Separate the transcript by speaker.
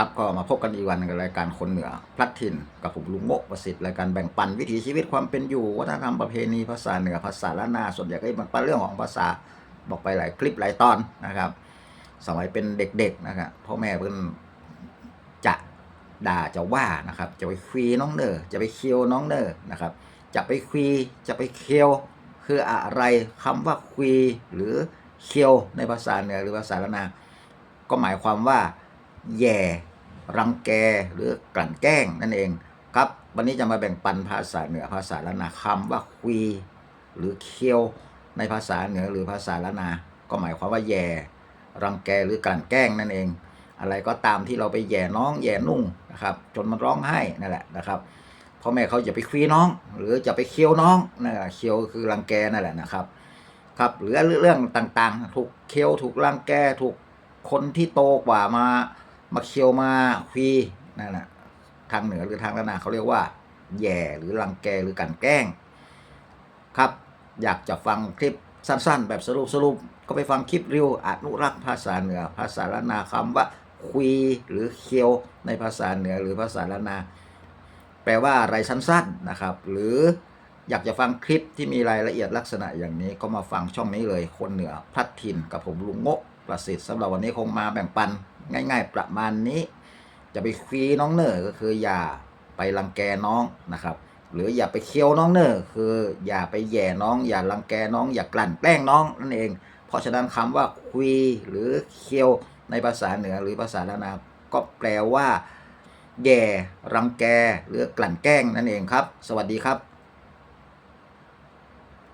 Speaker 1: ครับก็มาพบกันอีกวันกับรายการคนเหนือพลัดถิ่นกับผมลุงโมกประสิทธิ์รายการแบ่งปันวิถีชีวิตความเป็นอยู่วัฒนธรรมประเพณีภาษาเหนือภาษาล้านนาส่วนใหญ่ก็เป็นปันเรื่องของภาษาบอกไปหลายคลิปหลายตอนนะครับ สมัยเป็นเด็กๆนะครับพ่อแม่เพิ่นจะด่าจะว่านะครับ จะไปคุยน้องเนอจะไปเคียวน้องเนอนะครับ จะไปคุยจะไปเคียวคืออะไรคำว่าคุยหรือเคียวในภาษาเหนือหรือภาษาล้านนาก็หมายความว่าแย่ รังแกหรือกลั่นแกล้งนั่นเองครับ วันนี้จะมาแบ่งปันภาษาเหนือภาษาละนาคำว่าคุย หรือเคียวในภาษาเหนือหรือภาษาละนา ก็หมายความว่าแย่รังแกหรือกลั่นแกล้งนั่นเอง อะไรก็ตามที่เราไปแย่น้องแย่นุ่งนะครับ จนมันร้องไห้นั่นแหละนะครับพ่อแม่เขาจะไปคุยน้อง หรือจะไปเคียวน้องนั่นแหละเคียวคือรังแกนั่นแหละนะครับ ครับหรือเรื่องต่างๆ ถูกเคียวถูกรังแกถูกคนที่โตกว่ามา มาเคียวมาคุยนั่นแหละทางเหนือหรือทางละนาเขาเรียกว่า แย่หรือรังแกหรือกันแกล้ง ครับ อยากจะฟังคลิปสั้นๆ แบบสรุปสรุปก็ไปฟังคลิปริวอนุรักษ์ภาษาเหนือ ภาษาละนาคำว่าคุยหรือเคียวในภาษาเหนือหรือภาษาละนา แปลว่าอะไรสั้นๆนะครับ หรืออยากจะฟังคลิปที่มีรายละเอียดลักษณะอย่างนี้ก็มาฟังช่องนี้เลยคนเหนือพลัดถิ่นกับผมลุงโงะประสิทธิ์สำหรับวันนี้คงมาแบ่งปัน ง่าย ๆ ประมาณนี้ จะไปคุยน้องเนอร์ก็คืออย่าไปรังแกน้องนะครับ หรืออย่าไปเคี้ยวน้องเนอร์คืออย่าไปแย่น้อง อย่ารังแกน้อง อย่ากลั่นแกล้งน้องนั่นเอง เพราะฉะนั้นคำว่าคุยหรือเคี้ยวในภาษาเหนือหรือภาษาละนาก็แปลว่าแย่รังแกหรือกลั่นแกล้งนั่นเองครับ สวัสดีครับ